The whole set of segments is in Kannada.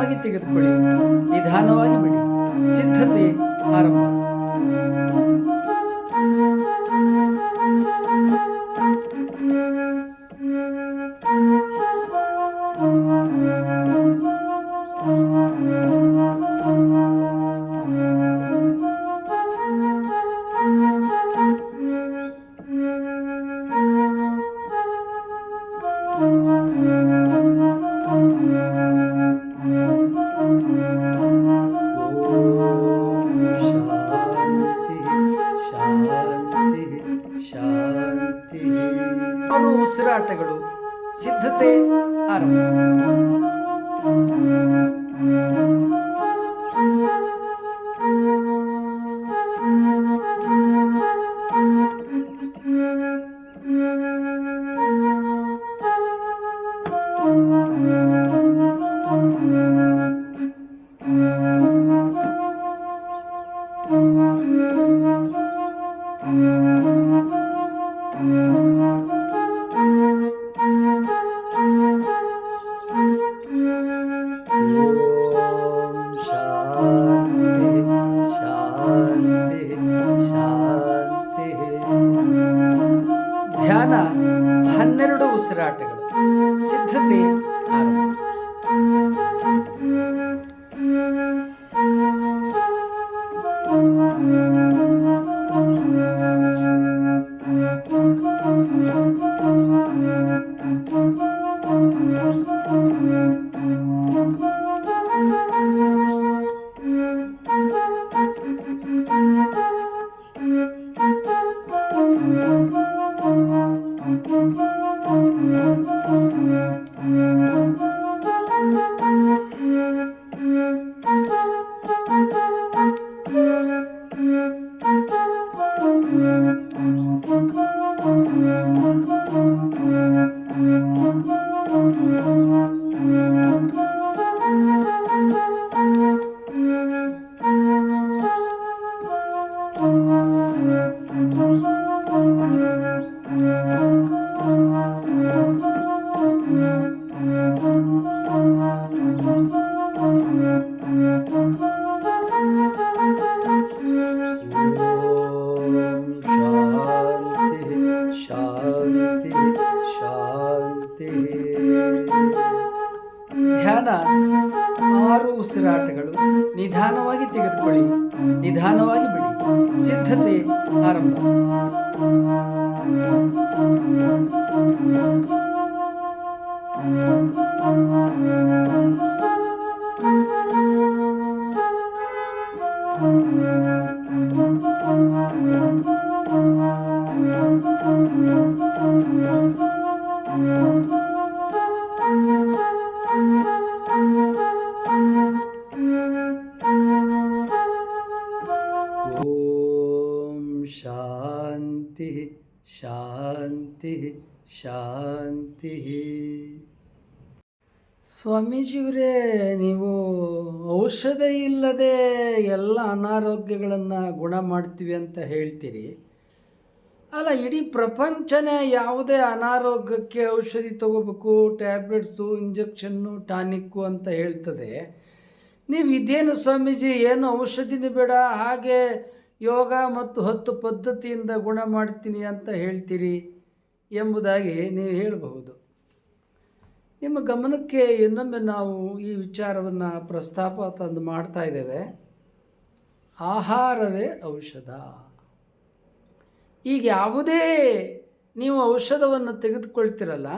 ನಿಧಾನವಾಗಿ ತೆಗೆದುಕೊಳ್ಳಿ. ನಿಧಾನವಾಗಿ ಬಿಡಿ. ಸಿದ್ಧತೆ ಆರಂಭ. 是的，对，啊。शांति। ಶಾಂತಿ ಶಾಂತಿ. ಸ್ವಾಮೀಜಿಯವರೇ, ನೀವು ಔಷಧ ಇಲ್ಲದೆ ಎಲ್ಲ ಅನಾರೋಗ್ಯಗಳನ್ನು ಗುಣ ಮಾಡ್ತೀವಿ ಅಂತ ಹೇಳ್ತೀರಿ. ಅಲ್ಲ, ಇಡೀ ಪ್ರಪಂಚನೇ ಯಾವುದೇ ಅನಾರೋಗ್ಯಕ್ಕೆ ಔಷಧಿ ತಗೋಬೇಕು, ಟ್ಯಾಬ್ಲೆಟ್ಸು, ಇಂಜೆಕ್ಷನ್ನು, ಟಾನಿಕ್ಕು ಅಂತ ಹೇಳ್ತದೆ. ನೀವು ಇದೇನು ಸ್ವಾಮೀಜಿ, ಏನು ಔಷಧಿನೂ ಬೇಡ, ಹಾಗೆ ಯೋಗ ಮತ್ತು ಹತ್ತು ಪದ್ಧತಿಯಿಂದ ಗುಣ ಮಾಡ್ತೀನಿ ಅಂತ ಹೇಳ್ತೀರಿ ಎಂಬುದಾಗಿ ನೀವು ಹೇಳಬಹುದು. ನಿಮ್ಮ ಗಮನಕ್ಕೆ ಇನ್ನೊಮ್ಮೆ ನಾವು ಈ ವಿಚಾರವನ್ನು ಪ್ರಸ್ತಾಪ ತಂದು ಮಾಡ್ತಾ ಇದ್ದೇವೆ. ಆಹಾರವೇ ಔಷಧ. ಈಗ ಯಾವುದೇ ನೀವು ಔಷಧವನ್ನು ತೆಗೆದುಕೊಳ್ತಿರಲ್ಲ,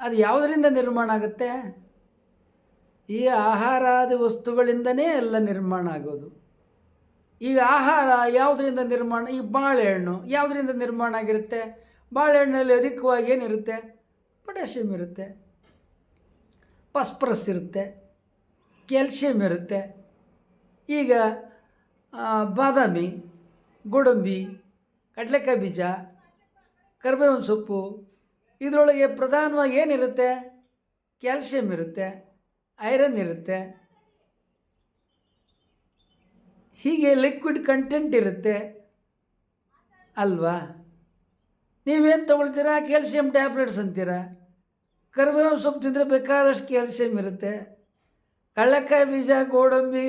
ಅದು ಯಾವುದರಿಂದ ನಿರ್ಮಾಣ ಆಗುತ್ತೆ? ಈ ಆಹಾರಾದಿ ವಸ್ತುಗಳಿಂದನೇ ಎಲ್ಲ ನಿರ್ಮಾಣ ಆಗೋದು. ಈಗ ಆಹಾರ ಯಾವುದರಿಂದ ನಿರ್ಮಾಣ, ಈ ಬಾಳೆಹಣ್ಣು ಯಾವುದರಿಂದ ನಿರ್ಮಾಣ ಆಗಿರುತ್ತೆ? ಬಾಳೆಹಣ್ಣಲ್ಲಿ ಅಧಿಕವಾಗಿ ಏನಿರುತ್ತೆ? ಪೊಟ್ಯಾಷಿಯಮ್ ಇರುತ್ತೆ, ಫಸ್ಫರಸ್ ಇರುತ್ತೆ, ಕ್ಯಾಲ್ಸಿಯಂ ಇರುತ್ತೆ. ಈಗ ಬಾದಾಮಿ, ಗೋಡಂಬಿ, ಕಡಲೆಕಾಯಿ ಬೀಜ, ಕರ್ಬೇವಿನ ಸೊಪ್ಪು, ಇದರೊಳಗೆ ಪ್ರಧಾನವಾಗಿ ಏನಿರುತ್ತೆ? ಕ್ಯಾಲ್ಸಿಯಂ ಇರುತ್ತೆ, ಐರನ್ ಇರುತ್ತೆ. ಹೀಗೆ ಲಿಕ್ವಿಡ್ ಕಂಟೆಂಟ್ ಇರುತ್ತೆ. ಅಲ್ವಾ? ನೀವೇನು ತೊಗೊಳ್ತೀರಾ? ಕ್ಯಾಲ್ಸಿಯಂ ಟ್ಯಾಬ್ಲೆಟ್ಸ್ ಅಂತೀರಾ? ಕರಿಬೇವು ಸೊಪ್ಪು ತಿಂದರೆ ಬೇಕಾದಷ್ಟು ಕ್ಯಾಲ್ಸಿಯಂ ಇರುತ್ತೆ. ಕಳ್ಳಕಾಯಿ ಬೀಜ, ಗೋಡಂಬಿ,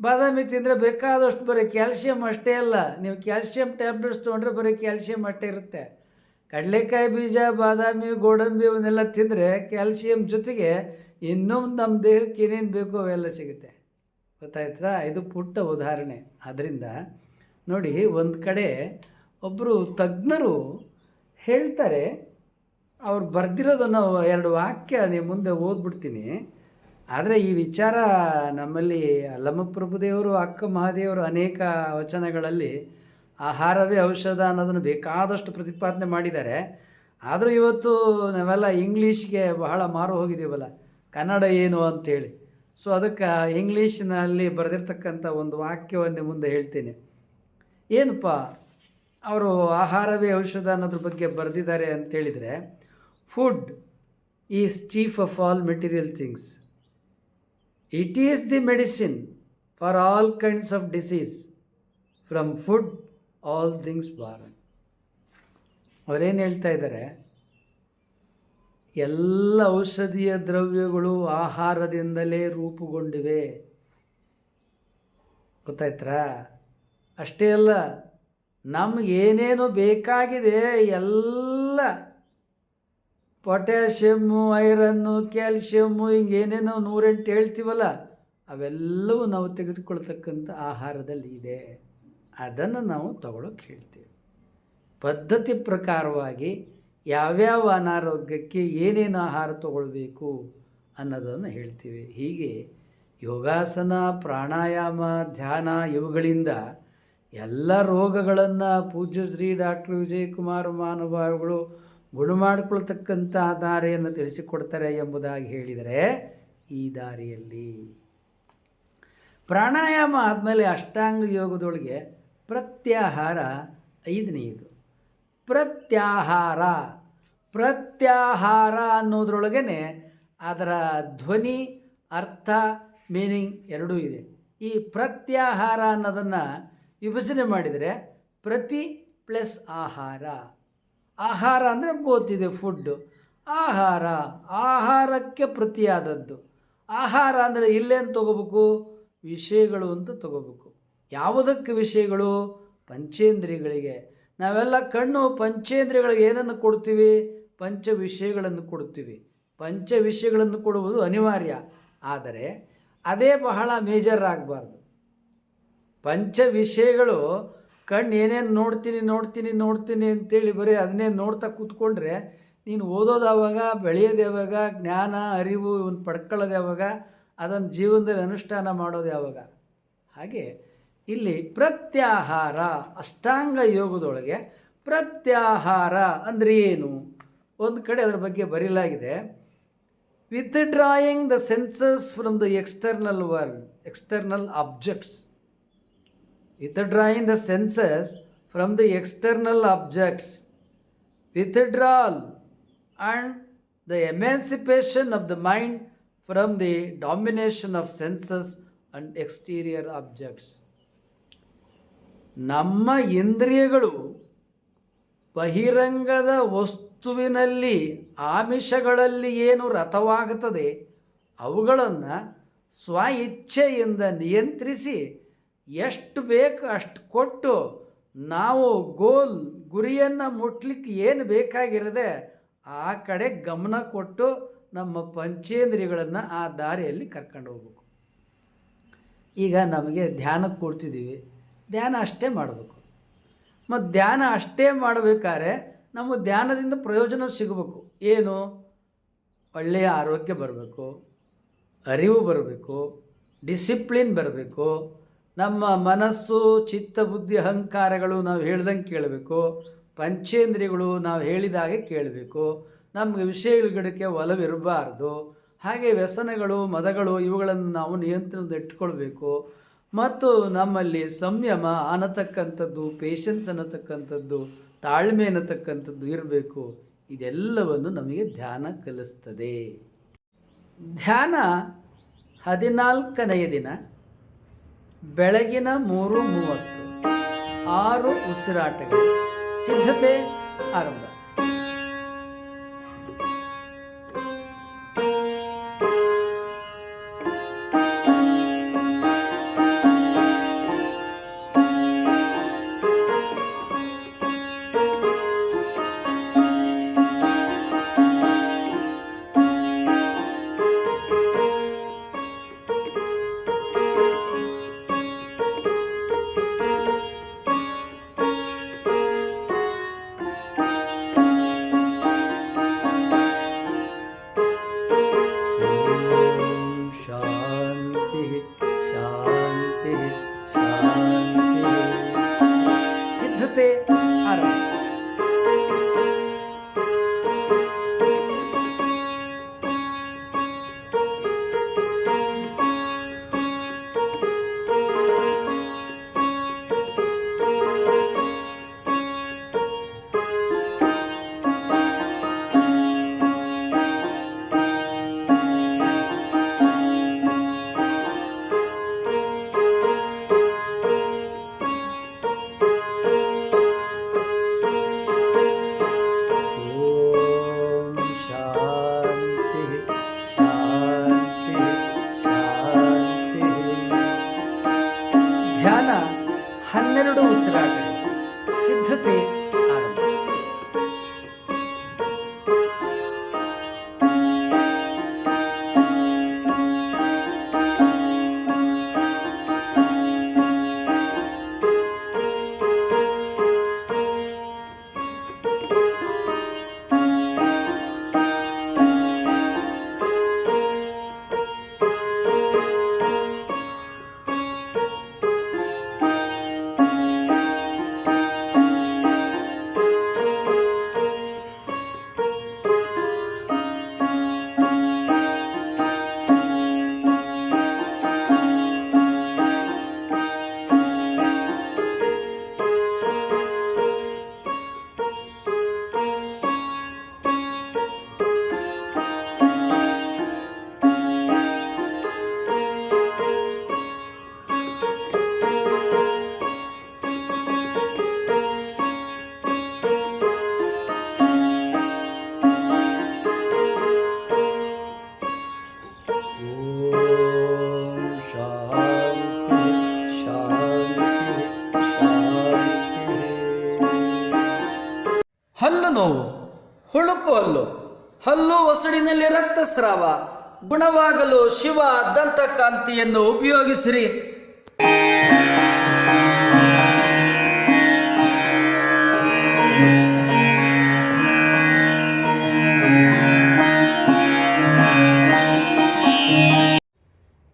ಬಾದಾಮಿ ತಿಂದರೆ ಬೇಕಾದಷ್ಟು ಬರೀ ಕ್ಯಾಲ್ಸಿಯಂ ಅಷ್ಟೇ ಅಲ್ಲ, ನೀವು ಕ್ಯಾಲ್ಸಿಯಂ ಟ್ಯಾಬ್ಲೆಟ್ಸ್ ತೊಗೊಂಡ್ರೆ ಬರೀ ಕ್ಯಾಲ್ಸಿಯಂ ಅಷ್ಟೇ ಇರುತ್ತೆ. ಕಡಲೆಕಾಯಿ ಬೀಜ, ಬಾದಾಮಿ, ಗೋಡಂಬಿ ಅವನ್ನೆಲ್ಲ ತಿಂದರೆ ಕ್ಯಾಲ್ಸಿಯಂ ಜೊತೆಗೆ ಇನ್ನೊಂದು ನಮ್ಮ ದೇಹಕ್ಕೆ ಏನೇನು ಬೇಕೋ ಅವೆಲ್ಲ ಸಿಗುತ್ತೆ. ಗೊತ್ತಾಯ್ತಾ ಇದು ಪುಟ್ಟ ಉದಾಹರಣೆ. ಆದ್ದರಿಂದ ನೋಡಿ, ಒಂದು ಕಡೆ ಒಬ್ಬರು ತಜ್ಞರು ಹೇಳ್ತಾರೆ, ಅವ್ರು ಬರ್ದಿರೋದನ್ನು ಎರಡು ವಾಕ್ಯ ನೀವು ಮುಂದೆ ಓದ್ಬಿಡ್ತೀನಿ. ಆದರೆ ಈ ವಿಚಾರ ನಮ್ಮಲ್ಲಿ ಅಲ್ಲಮ್ಮಪ್ರಭುದೇವರು ಅಕ್ಕ ಮಹಾದೇವರು ಅನೇಕ ವಚನಗಳಲ್ಲಿ ಆಹಾರವೇ ಔಷಧ ಅನ್ನೋದನ್ನು ಬೇಕಾದಷ್ಟು ಪ್ರತಿಪಾದನೆ ಮಾಡಿದ್ದಾರೆ. ಆದರೂ ಇವತ್ತು ನಾವೆಲ್ಲ ಇಂಗ್ಲೀಷ್ಗೆ ಬಹಳ ಮಾರು ಹೋಗಿದ್ದೀವಲ್ಲ? ಕನ್ನಡ ಏನು ಅಂತೇಳಿ. ಸೊ ಅದಕ್ಕೆ ಇಂಗ್ಲೀಷಿನಲ್ಲಿ ಬರೆದಿರ್ತಕ್ಕಂಥ ಒಂದು ವಾಕ್ಯವನ್ನು ಮುಂದೆ ಹೇಳ್ತೀನಿ. ಏನಪ್ಪ? ಅವರು ಆಹಾರವೇ ಔಷಧ ಅನ್ನೋದ್ರ ಬಗ್ಗೆ ಬರೆದಿದ್ದಾರೆ ಅಂತೇಳಿದರೆ food is chief of all material things it is the medicine for all kinds of diseases from food all things bar ಅವರೇನು ಹೇಳ್ತಾ ಇದ್ದಾರೆ? ಎಲ್ಲ ಔಷಧೀಯ ದ್ರವ್ಯಗಳು ಆಹಾರದಿಂದಲೇ ರೂಪುಗೊಂಡಿವೆ. ಗೊತ್ತಾಯ್ತರ? ಅಷ್ಟೇ ಅಲ್ಲ, ನಮಗೇನೇನು ಬೇಕಾಗಿದೆ, ಎಲ್ಲ ಪೊಟ್ಯಾಷಿಯಮ್ಮು ಐರನ್ನು ಕ್ಯಾಲ್ಶಿಯಮ್ಮು ಹಿಂಗೆ ಏನೇನೋ ನೂರೆಂಟು ಹೇಳ್ತೀವಲ್ಲ, ಅವೆಲ್ಲವೂ ನಾವು ತೆಗೆದುಕೊಳ್ತಕ್ಕಂಥ ಆಹಾರದಲ್ಲಿ ಇದೆ. ಅದನ್ನು ನಾವು ತಗೊಳಕ್ಕೆ ಹೇಳ್ತೀವಿ. ಪದ್ಧತಿ ಪ್ರಕಾರವಾಗಿ ಯಾವ್ಯಾವ ಅನಾರೋಗ್ಯಕ್ಕೆ ಏನೇನು ಆಹಾರ ತಗೊಳ್ಬೇಕು ಅನ್ನೋದನ್ನು ಹೇಳ್ತೀವಿ. ಹೀಗೆ ಯೋಗಾಸನ, ಪ್ರಾಣಾಯಾಮ, ಧ್ಯಾನ ಇವುಗಳಿಂದ ಎಲ್ಲ ರೋಗಗಳನ್ನು ಪೂಜ್ಯ ಶ್ರೀ ಡಾಕ್ಟರ್ ವಿಜಯಕುಮಾರ್ ಮಹಾನುಭಾವಿಗಳು ಗುಣ ಮಾಡಿಕೊಳ್ತಕ್ಕಂಥ ದಾರಿಯನ್ನು ತಿಳಿಸಿಕೊಡ್ತಾರೆ ಎಂಬುದಾಗಿ ಹೇಳಿದರೆ ಈ ದಾರಿಯಲ್ಲಿ. ಪ್ರಾಣಾಯಾಮ ಆದಮೇಲೆ ಅಷ್ಟಾಂಗ ಯೋಗದೊಳಗೆ ಪ್ರತ್ಯಾಹಾರ ಐದನೆಯದು ಪ್ರತ್ಯಾಹಾರ ಪ್ರತ್ಯಾಹಾರ ಅನ್ನೋದ್ರೊಳಗೇ ಅದರ ಧ್ವನಿ, ಅರ್ಥ ಮೀನಿಂಗ್ ಎರಡೂ ಇದೆ. ಈ ಪ್ರತ್ಯಾಹಾರ ಅನ್ನೋದನ್ನು ವಿಭಜನೆ ಮಾಡಿದರೆ ಪ್ರತಿ ಪ್ಲಸ್ ಆಹಾರ. ಆಹಾರ ಅಂದರೆ ಗೊತ್ತಿದೆ ಫುಡ್ಡು ಆಹಾರ, ಆಹಾರಕ್ಕೆ ಪ್ರತಿಯಾದದ್ದು. ಆಹಾರ ಅಂದರೆ ಇಲ್ಲೇನು ತಗೋಬೇಕು, ವಿಷಯಗಳು ಅಂತ ತಗೋಬೇಕು. ಯಾವುದಕ್ಕೆ ವಿಷಯಗಳು? ಪಂಚೇಂದ್ರಿಯಗಳಿಗೆ. ನಾವೆಲ್ಲ ಕಣ್ಣು ಪಂಚೇಂದ್ರಿಯಗಳಿಗೆ ಏನನ್ನು ಕೊಡ್ತೀವಿ? ಪಂಚ ವಿಷಯಗಳನ್ನು ಕೊಡುತ್ತೀವಿ. ಪಂಚ ವಿಷಯಗಳನ್ನು ಕೊಡುವುದು ಅನಿವಾರ್ಯ. ಆದರೆ ಅದೇ ಬಹಳ ಮೇಜರ್ ಆಗಬಾರ್ದು. ಪಂಚ ವಿಷಯಗಳು ಕಣ್ಣು ಏನೇನು ನೋಡ್ತೀನಿ ನೋಡ್ತೀನಿ ನೋಡ್ತೀನಿ ಅಂತೇಳಿ ಬರೀ ಅದನ್ನೇ ನೋಡ್ತಾ ಕೂತ್ಕೊಂಡ್ರೆ ನೀನು ಓದೋದು ಯಾವಾಗ ಬೆಳೆಯೋದು ಯಾವಾಗ ಜ್ಞಾನ, ಅರಿವು ಇವನ್ನು ಪಡ್ಕೊಳ್ಳೋದು ಯಾವಾಗ ಅದನ್ನು ಜೀವನದಲ್ಲಿ ಅನುಷ್ಠಾನ ಮಾಡೋದು ಯಾವಾಗ ಹಾಗೆ ಇಲ್ಲಿ ಪ್ರತ್ಯಾಹಾರ, ಅಷ್ಟಾಂಗ ಯೋಗದೊಳಗೆ ಪ್ರತ್ಯಾಹಾರ ಅಂದರೆ ಏನು? ಒಂದು ಕಡೆ ಅದರ ಬಗ್ಗೆ ಬರೀಲಾಗಿದೆ. Withdrawing the senses from the external world external objects withdrawing the senses from the external objects withdrawal and the emancipation of the mind from the domination of senses and exterior objects ನಮ್ಮ ಇಂದ್ರಿಯಗಳು ಬಹಿರಂಗದ ವಸ್ತುವಿನಲ್ಲಿ ಆಮಿಷಗಳಲ್ಲಿ ಏನು ರಥವಾಗುತ್ತದೆ, ಅವುಗಳನ್ನು ಸ್ವ ಇಚ್ಛೆಯಿಂದ ನಿಯಂತ್ರಿಸಿ ಎಷ್ಟು ಬೇಕು ಅಷ್ಟು ಕೊಟ್ಟು ನಾವು ಗೋಲ್ ಗುರಿಯನ್ನು ಮುಟ್ಲಿಕ್ಕೆ ಏನು ಬೇಕಾಗಿರದೆ ಆ ಕಡೆ ಗಮನ ಕೊಟ್ಟು ನಮ್ಮ ಪಂಚೇಂದ್ರಿಯಗಳನ್ನು ಆ ದಾರಿಯಲ್ಲಿ ಕರ್ಕೊಂಡು ಹೋಗ್ಬೇಕು. ಈಗ ನಮಗೆ ಧ್ಯಾನಕ್ಕೆ ಕೊಡ್ತಿದ್ದೀವಿ ಧ್ಯಾನ ಅಷ್ಟೇ ಮಾಡಬೇಕು. ಮತ್ತು ಧ್ಯಾನ ಅಷ್ಟೇ ಮಾಡಬೇಕಾದ್ರೆ ನಮಗೆ ಧ್ಯಾನದಿಂದ ಪ್ರಯೋಜನ ಸಿಗಬೇಕು. ಏನು? ಒಳ್ಳೆಯ ಆರೋಗ್ಯ ಬರಬೇಕು, ಅರಿವು ಬರಬೇಕು, ಡಿಸಿಪ್ಲಿನ್ ಬರಬೇಕು, ನಮ್ಮ ಮನಸ್ಸು, ಚಿತ್ತ, ಬುದ್ಧಿ, ಅಹಂಕಾರಗಳು ನಾವು ಹೇಳ್ದಂಗೆ ಕೇಳಬೇಕು, ಪಂಚೇಂದ್ರಿಯಗಳು ನಾವು ಹೇಳಿದಾಗೆ ಕೇಳಬೇಕು, ನಮಗೆ ವಿಷಯಗಳಿಗೆ ಒಲವಿರಬಾರ್ದು, ಹಾಗೆ ವ್ಯಸನಗಳು, ಮದಗಳು ಇವುಗಳನ್ನು ನಾವು ನಿಯಂತ್ರಣದಲ್ಲಿ ಇಟ್ಕೊಳ್ಬೇಕು ಮತ್ತು ನಮ್ಮಲ್ಲಿ ಸಂಯಮ ಅನ್ನತಕ್ಕಂಥದ್ದು ಪೇಷನ್ಸ್ ಅನ್ನತಕ್ಕಂಥದ್ದು, ತಾಳ್ಮೆ ಅನ್ನತಕ್ಕಂಥದ್ದು ಇರಬೇಕು. ಇದೆಲ್ಲವನ್ನು ನಮಗೆ ಧ್ಯಾನ ಕಲಿಸ್ತದೆ. ಧ್ಯಾನ ಹದಿನಾಲ್ಕನೆಯ ದಿನ, ಬೆಳಗಿನ ಮೂರು ಮೂವತ್ತು, ಆರು ಉಸಿರಾಟಗಳು. ಸಿದ್ಧತೆ ಆರಂಭ. ಸಿದ್ಧತೆ ಹುಳುಕು ಹಲ್ಲು. ಹಲ್ಲು ಒಸಡಿನಲ್ಲಿ ರಕ್ತಸ್ರಾವ. ಗುಣವಾಗಲು ಶಿವ ದಂತಕಾಂತಿಯನ್ನು ಉಪಯೋಗಿಸಿರಿ.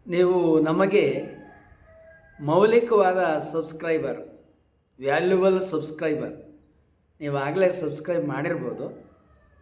ನೀವು ನಮಗೆ ಮೌಲಿಕವಾದ ಸಬ್ಸ್ಕ್ರೈಬರ್, ವ್ಯಾಲ್ಯುಬಲ್ ಸಬ್ಸ್ಕ್ರೈಬರ್ ನೀವು ಆಗಲೇ ಸಬ್ಸ್ಕ್ರೈಬ್ ಮಾಡಿರ್ಬೋದು.